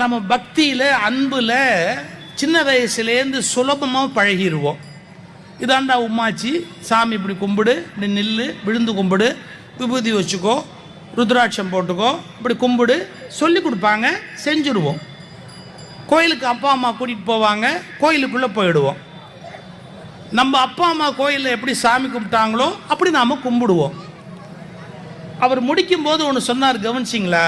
நம்ம பக்தியில் அன்பில் சின்ன வயசுலேருந்து சுலபமாக பழகிடுவோம் இதாண்டா உமாச்சி சாமி இப்படி கும்பிடு இப்படி நில்லு விழுந்து கும்பிடு விபூதி வச்சுக்கோ ருத்ராட்சம் போட்டுக்கோ இப்படி கும்பிடு சொல்லி கொடுப்பாங்க செஞ்சுடுவோம் கோயிலுக்கு அப்பா அம்மா கூட்டிகிட்டு போவாங்க கோயிலுக்குள்ளே போயிடுவோம். நம்ம அப்பா அம்மா கோயிலில் எப்படி சாமி கும்பிட்டாங்களோ அப்படி நாம் கும்பிடுவோம். அவர் முடிக்கும்போது ஒன்று சொன்னார் கவனிச்சிங்களா?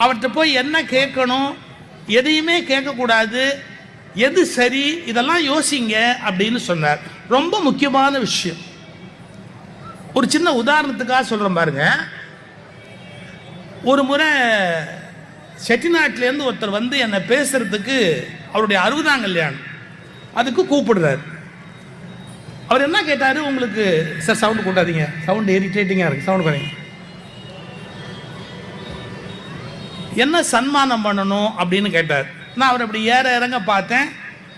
அவர்கிட்ட போய் என்ன கேட்கணும் எதையுமே கேட்கக்கூடாது எது சரி இதெல்லாம் யோசிங்க அப்படின்னு சொன்னார். ரொம்ப முக்கியமான விஷயம். ஒரு சின்ன உதாரணத்துக்காக சொல்கிறேன் பாருங்க. ஒரு முறை செட்டிநாட்டிலேருந்து ஒருத்தர் வந்து என்னை பேசுறதுக்கு அவருடைய அறுபதாம் கல்யாணம். அதுக்கு கூப்பிடுறாரு. அவர் என்ன கேட்டார்? உங்களுக்கு சார் சவுண்டு கூட்டாதீங்க. சவுண்டு இரிட்டேட்டிங்காக இருக்குது சவுண்டு குறைங்க. என்ன சன்மானம் பண்ணணும் அப்படின்னு கேட்டார். நான் அவர் அப்படி ஏற இறங்க பார்த்தேன்.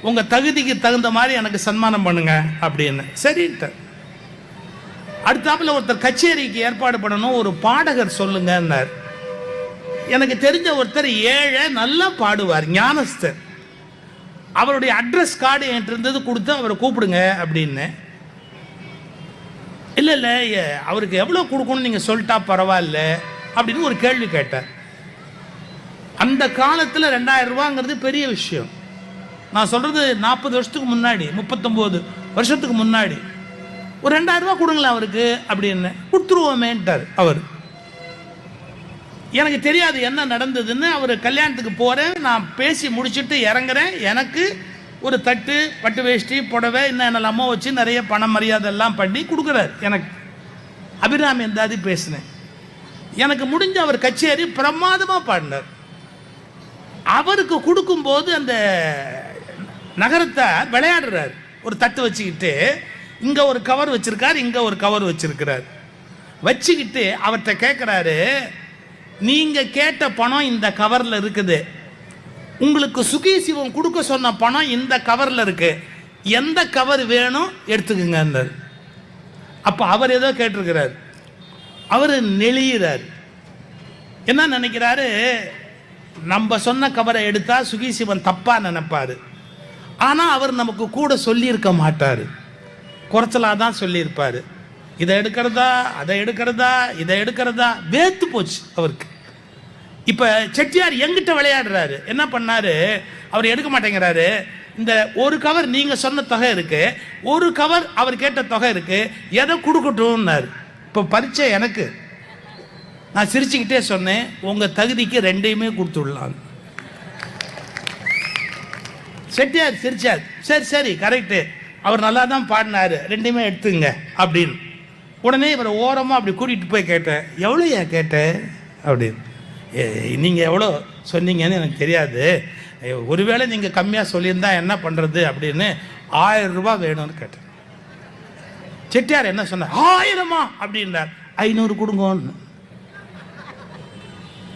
உங்கள் தகுதிக்கு தகுந்த மாதிரி எனக்கு சன்மானம் பண்ணுங்க அப்படின்னு. சரின்ட்டார். அடுத்தாப்புல ஒருத்தர் கச்சேரிக்கு ஏற்பாடு பண்ணணும் ஒரு பாடகர் சொல்லுங்கன்னார். எனக்கு தெரிஞ்ச ஒருத்தர் ஏழை நல்லா பாடுவார் ஞானஸ்தர். அவருடைய அட்ரஸ் கார்டு என்கிட்ட இருந்தது கொடுத்து அவரை கூப்பிடுங்க அப்படின்னு. இல்லை இல்லை அவருக்கு எவ்வளோ கொடுக்கணும்னு நீங்கள் சொல்லிட்டா பரவாயில்ல அப்படின்னு ஒரு கேள்வி கேட்டார். அந்த காலத்தில் ரெண்டாயிரம் ரூபாங்கிறது பெரிய விஷயம். நான் சொல்கிறது நாற்பது வருஷத்துக்கு முன்னாடி முப்பத்தொம்போது வருஷத்துக்கு முன்னாடி. ஒரு ரெண்டாயிரம் ரூபா கொடுங்களேன் அவருக்கு அப்படின்னு கொடுத்துருவோமேன்ட்டார் அவர். எனக்கு தெரியாது என்ன நடந்ததுன்னு அவர் கல்யாணத்துக்கு போகிறேன் நான் பேசி முடிச்சுட்டு இறங்குறேன். எனக்கு ஒரு தட்டு பட்டு வேஷ்டி புடவை இன்னும் என்னெல்லாமோ வச்சு நிறைய பணம் மரியாதை எல்லாம் பண்ணி கொடுக்குறாரு எனக்கு. அபிராமி இருந்தாதி பேசினேன். எனக்கு முடிஞ்ச அவர் கச்சேரி பிரமாதமாக பாடினார். அவருக்கு கொடுக்கும்போது அந்த நகரத்தை விளையாடுறார். ஒரு தட்டு வச்சுக்கிட்டு இங்கே ஒரு கவர் வச்சிருக்கார் இங்கே ஒரு கவர் வச்சிருக்கிறார். வச்சுக்கிட்டு அவர்கிட்ட கேட்குறாரு நீங்கள் கேட்ட பணம் இந்த கவரில் இருக்குது. உங்களுக்கு சுகி சிவம் கொடுக்க சொன்ன பணம் இந்த கவரில் இருக்கு. எந்த கவர் வேணும் எடுத்துக்கங்க அப்போ அவர் ஏதோ கேட்டிருக்கிறார். அவர் நெளியிறார். என்ன நினைக்கிறாரு? நம்ம சொன்ன கவரை எடுத்தால் சுகி சிவன் தப்பாக நினைப்பாரு. ஆனால் அவர் நமக்கு கூட சொல்லியிருக்க மாட்டார். குறைச்சலாக தான் சொல்லியிருப்பார். இதை எடுக்கிறதா அதை எடுக்கிறதா இதை எடுக்கிறதா வேத்து போச்சு அவருக்கு. இப்போ செட்டியார் எங்கிட்ட விளையாடுறாரு. என்ன பண்ணாரு? அவர் எடுக்க மாட்டேங்கிறாரு. இந்த ஒரு கவர் நீங்கள் சொன்ன தொகை இருக்கு. ஒரு கவர் அவர் கேட்ட தொகை இருக்கு. எதை கொடுக்கட்டும்னாரு. இப்போ பரீட்சை எனக்கு. நான் சிரிச்சுக்கிட்டே சொன்னேன் உங்க தகுதிக்கு ரெண்டையுமே கொடுத்துடலாம். செட்டியார் சிரிச்சார். சரி சரி கரெக்டு அவர் நல்லா தான் பாடினாரு. ரெண்டையுமே எடுத்துங்க அப்படின்னு. உடனே இவரை ஓரமாக அப்படி கூட்டிகிட்டு போய் கேட்டேன். எவ்வளோ ஏன் கேட்டேன் அப்படின்னு நீங்கள் எவ்வளோ சொன்னீங்கன்னு எனக்கு தெரியாது. ஒருவேளை நீங்கள் கம்மியாக சொல்லியிருந்தா என்ன பண்ணுறது அப்படின்னு ஆயிரம் ரூபாய் வேணும்னு கேட்டேன். செட்டியார் என்ன சொன்னார்? ஆயிரமா? அப்படின்னார் ஐநூறு கொடுங்கன்னு.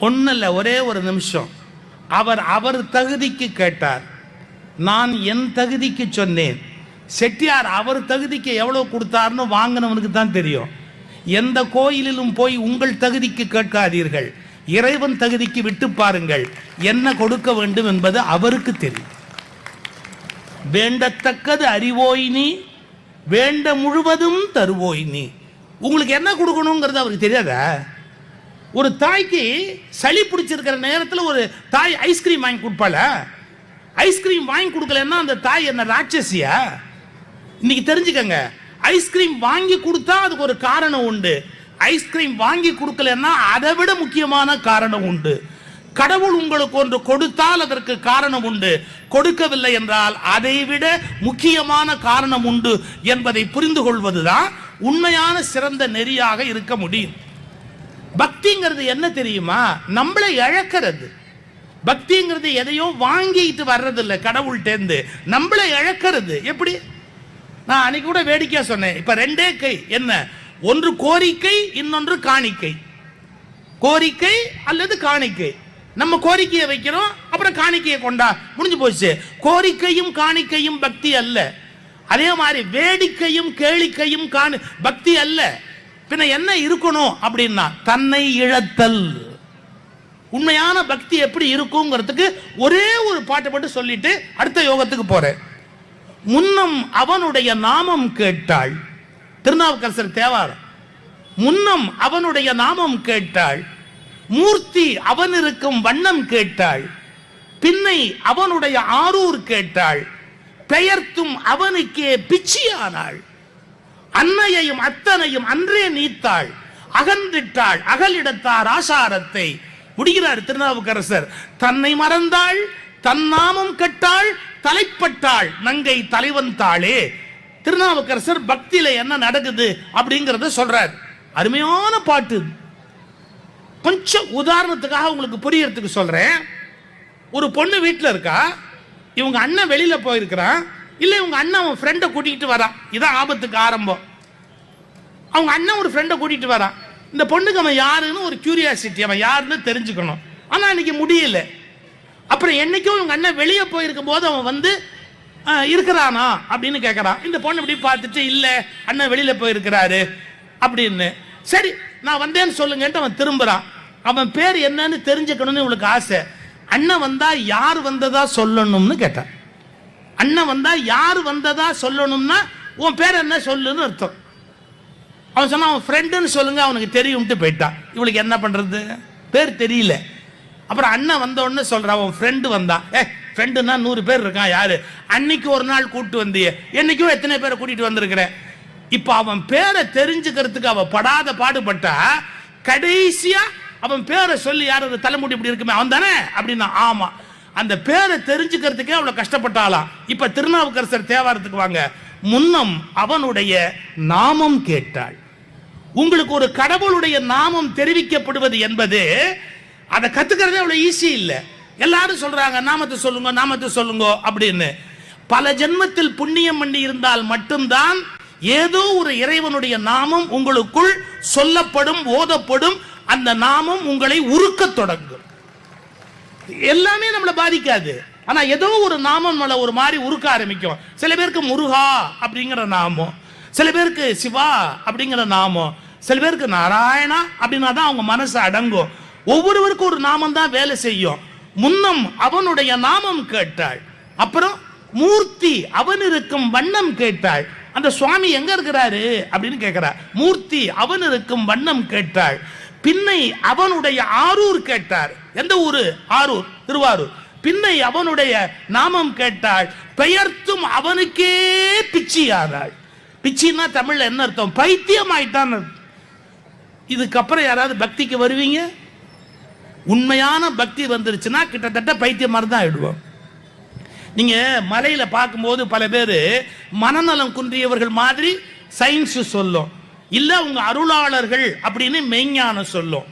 ஒன்றும் இல்லை ஒரே ஒரு நிமிஷம். அவர் அவர் தகுதிக்கு கேட்டார். நான் என் தகுதிக்கு சொன்னேன். செட்டியார் அவர் தகுதிக்கு எவ்வளோ கொடுத்தாருன்னு வாங்கினவனுக்கு தான் தெரியும். எந்த கோயிலிலும் போய் உங்கள் தகுதிக்கு கேட்காதீர்கள். இறைவன் தகுதிக்கு விட்டு பாருங்கள். என்ன கொடுக்க வேண்டும் என்பது அவருக்கு தெரியும். வேண்டத்தக்கது அறிவோய் நீ வேண்ட முழுவதும் தருவோய் நீ. உங்களுக்கு என்ன கொடுக்கணுங்கிறது அவருக்கு தெரியாதா? ஒரு தாய்க்கு சளி பிடிச்சிருக்கிற நேரத்தில் ஒரு தாய் ஐஸ்கிரீம் வாங்கி கொடுப்பாள? ஐஸ்கிரீம் வாங்கி கொடுக்கலன்னா அந்த தாய் என்ன ராட்சசியா? இன்னைக்கு தெரிஞ்சுக்கங்க. ஐஸ்கிரீம் வாங்கி கொடுத்தா அதுக்கு ஒரு காரணம் உண்டு. ஐஸ்கிரீம் வாங்கி கொடுக்கலன்னா அதை விட முக்கியமான காரணம் உண்டு. கடவுள் உங்களுக்கு ஒன்று கொடுத்தால் அதற்கு காரணம் உண்டு. கொடுக்கவில்லை என்றால் அதை விட முக்கியமான காரணம் உண்டு என்பதை புரிந்து கொள்வதுதான் உண்மையான சிறந்த நெறியாக இருக்க முடியும். பக்திங்கிறது என்ன தெரியுமா? நம்மளை இழக்கிறது. பக்திங்கிறது எதையோ வாங்கிட்டு வர்றது இல்லை கடவுள்கிட்டேருந்து நம்மளை இழக்கிறது. எப்படி? நான் அன்னைக்கு கூட வேடிக்கையா சொன்னேன். இப்ப ரெண்டே கை. என்ன? ஒன்று கோரிக்கை இன்னொன்று காணிக்கை. கோரிக்கை அல்லது காணிக்கை. நம்ம கோரிக்கையை வைக்கிறோம் அப்புறம் காணிக்கையை கொண்டா முடிஞ்சு போச்சு. கோரிக்கையும் காணிக்கையும் பக்தி அல்ல. அதே மாதிரி வேடிக்கையும் கேளிக்கையும் காணி பக்தி அல்ல. பின்ன என்ன இருக்கணும் அப்படின்னா தன்னை இழத்தல். உண்மையான பக்தி எப்படி இருக்குங்கிறதுக்கு ஒரே ஒரு பாட்டை மட்டும் சொல்லிட்டு அடுத்த யோகத்துக்கு போறேன். முன்னம் அவனுடைய நாமம் கேட்டாள். திருநாவுக்கரசர் தேவாரம். முன்னம் அவனுடைய நாமம் கேட்டாள். மூர்த்தி அவன் இருக்கும் வண்ணம் கேட்டாள். பின்னை அவனுடைய ஆரூர் கேட்டாள். பெயர்த்தும் அவனுக்கே பிச்சியானாள். அன்னையையும் அத்தனையும் அன்றே நீத்தாள். அகன்றிட்டாள் அகலிடத்தார் ஆசாரத்தை. முடிகிறார் திருநாவுக்கரசர் தன்னை மறந்தாள் தன் நாமம் கெட்டாள் தலைப்பட்டாள் நங்கை தலைவன் தாளே. திருநாவுக்கரசர் பக்தியில என்ன நடக்குது? அப்படிங்கறத சொல்றார். அருமையான பாட்டு. கொஞ்சம் உதாரணத்துக்காக உங்களுக்கு புரியறதுக்கு சொல்றேன். ஒரு பொண்ணு வீட்டில் இருக்கா. இவங்க அண்ணன் வெளியில போயிருக்கிறான். இல்லை இவங்க அண்ணன் அவன் ஃப்ரெண்டை கூட்டிகிட்டு வரான். இதான் ஆபத்துக்கு ஆரம்பம். அவங்க அண்ணன் ஒரு ஃப்ரெண்டை கூட்டிகிட்டு வரான். இந்த பொண்ணுக்கு அவன் யாருன்னு ஒரு கியூரியாசிட்டி அவன் யாருன்னு தெரிஞ்சுக்கணும். ஆனால் இன்னைக்கு முடியல. அப்புறம் என்னைக்கும் இவங்க அண்ணன் வெளியே போயிருக்கும் போது அவன் வந்து இருக்கிறானா? அப்படின்னு கேட்கறான் இந்த பொண்ணு இப்படி பார்த்துட்டு இல்லை அண்ணன் வெளியில் போயிருக்கிறாரு. அப்படின்னு. சரி நான் வந்தேன்னு சொல்லுங்கன்ட்டு அவன் திரும்புகிறான் அவன் பேர் என்னன்னு தெரிஞ்சுக்கணும்னு இவளுக்கு ஆசை. அண்ணன் வந்தா யார் வந்ததா சொல்லணும்னு கேட்டான். அண்ணன் வந்தா யார் வந்ததா சொல்லணும்னா உன் பேர் என்ன சொல்லுன்னு அர்த்தம். அவன் சொன்னா அவன் ஃப்ரெண்டுன்னு சொல்லுங்க அவனுக்கு தெரியும்ட்டு போயிட்டான். இவளுக்கு என்ன பண்றது? பேர் தெரியல. அப்புறம் அண்ணன் வந்த உடனே சொல்றான் அவன் ஃப்ரெண்டு வந்தான் ஏ ஃப்ரெண்டுனா நூறு பேர் இருக்கான் யாரு? அன்னைக்கு ஒரு நாள் கூட்டு வந்தியே. என்னைக்கும் எத்தனை பேரை கூட்டிட்டு வந்திருக்கிறேன் இப்போ அவன் பேரை தெரிஞ்சுக்கிறதுக்கு அவன் படாத பாடுபட்டா கடைசியா அவன் பேரை சொல்லி யார் தலைமுடி இப்படி இருக்குமே அவன் தானே? அப்படின்னா ஆமா. அந்த பேரை தெரிஞ்சுக்கிறதுக்கே அவ்வளவு கஷ்டப்பட்டாளாம். இப்ப திருநாவுக்கரசர் தேவாரத்துக்கு வாங்க. முன்னம் அவனுடைய நாமம் கேட்டாள். உங்களுக்கு ஒரு கடவுளுடைய நாமம் தெரிவிக்கப்படுவது என்பது அதை கத்துக்கிறதே அவ்வளவு ஈஸி இல்லை. எல்லாரும் சொல்றாங்க நாமத்தை சொல்லுங்க நாமத்தை சொல்லுங்க அப்படின்னு. பல ஜென்மத்தில் புண்ணியம் பண்ணி இருந்தால் மட்டும்தான் ஏதோ ஒரு இறைவனுடைய நாமம் உங்களுக்குள் சொல்லப்படும் ஓதப்படும் அந்த நாமம் உங்களை உருக்கத் தொடங்கும். எல்லாமே நம்மளை பாதிக்காது. ஆனா ஏதோ ஒரு நாமம் நம்மளை ஒரு மாதிரி உருக்க ஆரம்பிக்கும். சில பேருக்கு முருகா அப்படிங்கிற நாமம். சில பேருக்கு சிவா அப்படிங்கிற நாமம். சில பேருக்கு நாராயணா அப்படின்னா தான் அவங்க மனசு அடங்கும். ஒவ்வொருவருக்கும் ஒரு நாமம் தான் வேலை செய்யும். முன்னம் அவனுடைய நாமம் கேட்டாள். அப்புறம் மூர்த்தி அவன் இருக்கும் வண்ணம் கேட்டாள். அந்த சுவாமி எங்க இருக்கிறாரு? அப்படின்னு கேட்கிறார் மூர்த்தி அவன் இருக்கும் வண்ணம் கேட்டாள். பின்னை அவனுடைய ஆரூர் கேட்டார். எந்த ஊரு? ஆரூர் திருவாரூர். பின்னை அவனுடைய நாமம் கேட்டாள். பெயர்த்தும் அவனுக்கே பிச்சியானாள். பிச்சின்னா தமிழ்ல என்ன அர்த்தம்? பைத்தியம் ஆயிட்டான் இதுக்கப்புறம் யாராவது பக்திக்கு வருவீங்க? உண்மையான பக்தி வந்துருச்சுன்னா கிட்டத்தட்ட பைத்தியம் மாதிரி தான் ஆயிடுவோம். நீங்க மலையில பார்க்கும்போது பல பேர் மனநலம் குன்றியவர்கள் மாதிரி சயின்ஸ் சொல்லும். இல்ல உங்க அருளாளர்கள் அப்படின்னு மெய்ஞானம் சொல்லும்.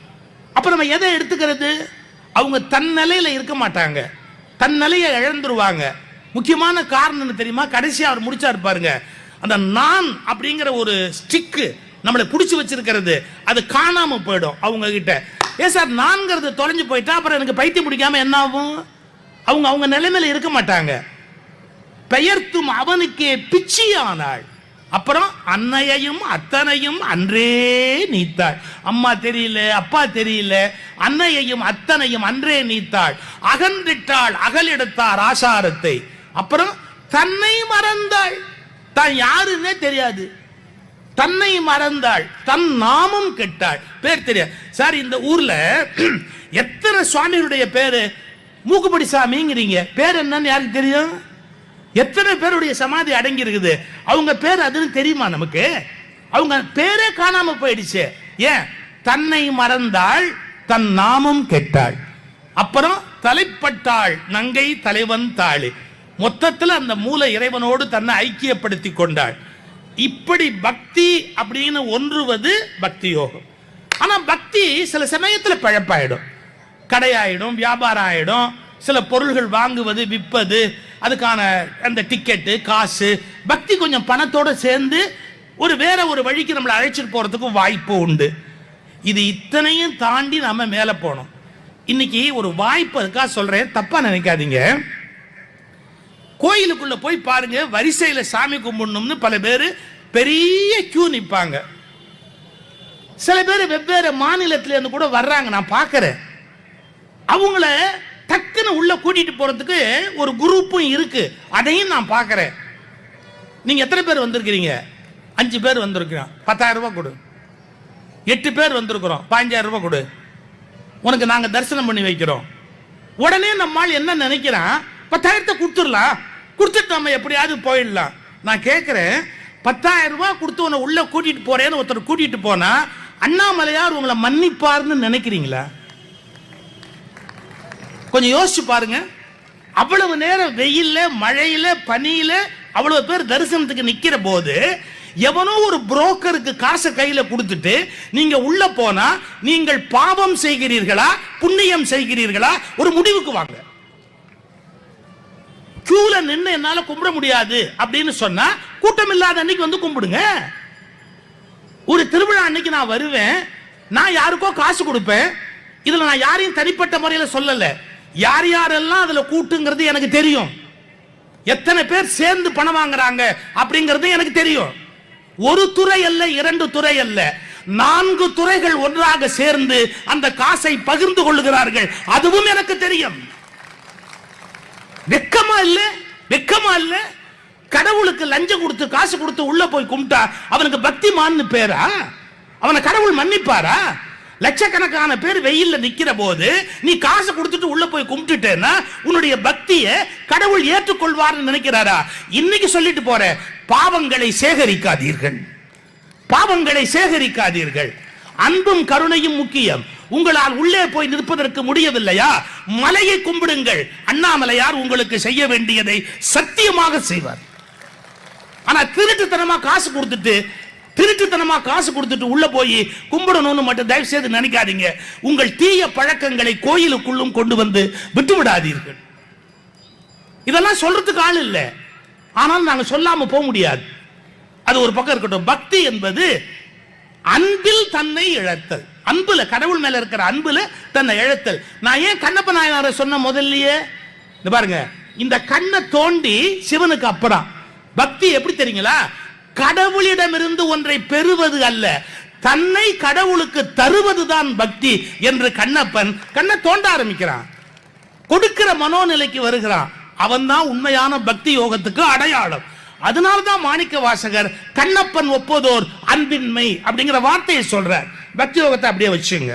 அப்ப நம்ம எதை எடுத்துக்கிறது? அவங்க தன் நிலையில இருக்க மாட்டாங்க. தன் நிலையை இழந்துருவாங்க. முக்கியமான காரணம் என்ன தெரியுமா? கடைசியா அவர் முடிச்சாரு பாருங்க. அந்த நான் அப்படிங்கிற ஒரு ஸ்டிக்கு நம்மளை பிடிச்சி வச்சிருக்கிறது. அது காணாம போயிடும் அவங்க கிட்ட ஏ சார் நான்கிறது தொலைஞ்சு போயிட்டா அப்புறம் எனக்கு பைத்தியம் பிடிக்காம என்ன ஆகும்? அவங்க அவங்க நிலைமையில இருக்க மாட்டாங்க. பெயர்த்தும் அவனுக்கே பிச்சியானாள். அப்புறம் அன்னையையும் அத்தனையும் அன்றே நீத்தாள். அம்மா தெரியல அப்பா தெரியல அன்னையையும் அத்தனையும் அன்றே நீத்தாள். அகன்றிட்டாள் அகலெடுத்தார் ஆசாரத்தை. அப்புறம் தன்னை மறந்தாள். தான் யாருன்னே தெரியாது. தன்னை மறந்தாள் தன் நாமம் கெட்டாள். பேர் தெரியாது. சார் இந்த ஊர்ல எத்தனை சுவாமிகளுடைய பேரு? மூக்குப்படி சாமிங்கிறீங்க. பேர் என்னன்னு யாருக்கு தெரியும்? எத்தனை பேருடைய சமாதி அடங்கி இருக்குது அவங்க பேர் அதுன்னு தெரியுமா நமக்கு? அவங்க பேரே காணாம போயிடுச்சு. ஏன்? தன்னை மறந்தாள் தன் நாமம் கெட்டாள். அப்புறம் தலைப்பட்டாள் நங்கை தலைவன் தாளி. மொத்தத்தில் அந்த மூல இறைவனோடு தன்னை ஐக்கியப்படுத்தி கொண்டாள். இப்படி பக்தி அப்படின்னு ஒன்றுவது பக்தி யோகம் ஆனா பக்தி சில சமயத்தில் பழப்பாயிடும். கடையாயிடும் வியாபாரம் ஆயிடும். சில பொருள்கள் வாங்குவது விற்பது அதுக்கான அந்த டிக்கெட்டு காசு பக்தி கொஞ்சம் பணத்தோட சேர்ந்து ஒரு வேற ஒரு வழிக்கு நம்மளை அழைச்சிட்டு போறதுக்கு வாய்ப்பு உண்டு. இது இத்தனையும் தாண்டி நாம மேலே போனோம் இன்னைக்கு ஒரு வாய்ப்பு அதுக்காக சொல்றேன். தப்பா நினைக்காதீங்க. கோயிலுக்குள்ள போய் பாருங்க. வரிசையில சாமி கும்பிடணும்னு பல பேர் பெரிய கியூ நிற்பாங்க சில பேர் வெவ்வேறு மாநிலத்துல இருந்து கூட வர்றாங்க. நான் பார்க்கறேன். அவங்கள டக்குன்னு உள்ள கூட்டிட்டு போறதுக்கு ஒரு குரூப்பும் இருக்கு. அதையும் நான் பார்க்குறேன். நீங்க எத்தனை பேர் வந்திருக்கிறீங்க? அஞ்சு பேர் வந்திருக்கிறோம். பத்தாயிரம் ரூபாய் கொடு. எட்டு பேர் வந்திருக்கிறோம். பாஞ்சாயிரம் ரூபாய் கொடு. உனக்கு நாங்க தரிசனம் பண்ணி வைக்கிறோம். உடனே நம்மால் என்ன நினைக்கிறான்? பத்தாயிரத்தை கொடுத்துடலாம். கொடுத்துட்டு நம்ம எப்படியாவது போயிடலாம். நான் கேட்குறேன் பத்தாயிரம் ரூபாய் கொடுத்து உன்னை உள்ள கூட்டிட்டு போறேன்னு ஒருத்தர் கூட்டிட்டு போனா அண்ணாமலையார் உங்களை மன்னிப்பார்னு நினைக்கிறீங்களா? கொஞ்சம் யோசிச்சு பாருங்க. அவ்வளவு நேரம் வெயில்ல மழையில பனியில அவ்வளவு பேர் தரிசனத்துக்கு நிக்கிற போது எவனோ ஒரு புரோக்கருக்கு காசை கையில கொடுத்துட்டு நீங்க உள்ள போனா நீங்கள் பாவம் செய்கிறீர்களா புண்ணியம் செய்கிறீர்களா ஒரு முடிவுக்கு வாங்க. கியூல நின்று என்னால கும்பிட முடியாது அப்படின்னு சொன்னா கூட்டம் இல்லாத அன்னைக்கு வந்து கும்பிடுங்க. ஒரு திருவிழா அன்னைக்கு நான் வருவேன் நான் யாருக்கோ காசு கொடுப்பேன் இதுல நான் யாரையும் தனிப்பட்ட முறையில சொல்லலை. யார் யாரெல்லாம் அதுல கூட்டுங்கிறது எனக்கு தெரியும். எத்தனை பேர் சேர்ந்து பணம் வாங்குறாங்க அப்படிங்கிறது எனக்கு தெரியும். ஒரு துறை அல்ல இரண்டு துறை அல்ல. நான்கு துறைகள் ஒன்றாக சேர்ந்து அந்த காசை பகிர்ந்து கொள்ளுகிறார்கள். அதுவும் எனக்கு தெரியும். வெக்கமா இல்ல? வெக்கமா இல்ல? கடவுளுக்கு லஞ்சம் கொடுத்து காசு கொடுத்து உள்ள போய் கும்பிட்டா அவனுக்கு பக்திமான்னு பேரா? அவனை கடவுள் மன்னிப்பாரா? லட்சக்கணக்கான பேர் வெயில்ல நிக்கிற போது நீ காசு கொடுத்துட்டு உள்ள போய் கும்பிட்டுட்டேன்னா உன்னுடைய பக்தியை கடவுள் ஏற்றுக்கொள்வார்னு நினைக்கிறாரா? இன்னைக்கு சொல்லிட்டு போற பாவங்களை சேகரிக்காதீர்கள். பாவங்களை சேகரிக்காதீர்கள். அன்பும் கருணையும் முக்கியம். உங்களால் உள்ளே போய் நிற்பதற்கு முடியவில்லையா? மலையை கும்பிடுங்கள். அண்ணாமலையார் உங்களுக்கு செய்ய வேண்டியதை சத்தியமாக செய்வார். ஆனா திருட்டுத்தனமா காசு கொடுத்துட்டு திருட்டுத்தனமா காசு கொடுத்துட்டு உள்ள போய் கும்பிடணும்னு மட்டும் தயவு செய்து நினைக்காதீங்க. உங்கள் தீய பழக்கங்களை கோயிலுக்குள்ளும் கொண்டு வந்து விட்டு விடாதீர்கள் இதெல்லாம் சொல்றதுக்கு ஆள் இல்ல. ஆனால் நாங்க சொல்லாம போக முடியாது. அது ஒரு பக்கம் இருக்கட்டும். பக்தி என்பது அன்பில் தன்னை இழத்தல். அன்புல கடவுள் மேல இருக்கிற அன்புல தன்னை இழத்தல். நான் ஏன் கண்ணப்ப நாயனார சொன்ன முதல்லயே? இந்த பாருங்க. இந்த கண்ணை தோண்டி சிவனுக்கு அப்புறம். பக்தி எப்படி தெரியுங்களா? கடவுளிடமிருந்து ஒன்றை பெறுவது அல்ல. தன்னை கடவுளுக்கு தருவதுதான் பக்தி என்று கண்ணப்பன் கண்ணை தோண்ட ஆரம்பிக்கிறான். கொடுக்கிற மனோநிலைக்கு வருகிறான். அவன் தான் உண்மையான பக்தி யோகத்துக்கு அடையாளம். அதனால்தான் மாணிக்க வாசகர் கண்ணப்பன் ஒப்பதோர் அன்பின்மை அப்படிங்கிற வார்த்தையை சொல்றார். பக்தி யோகத்தை அப்படியே வச்சுங்க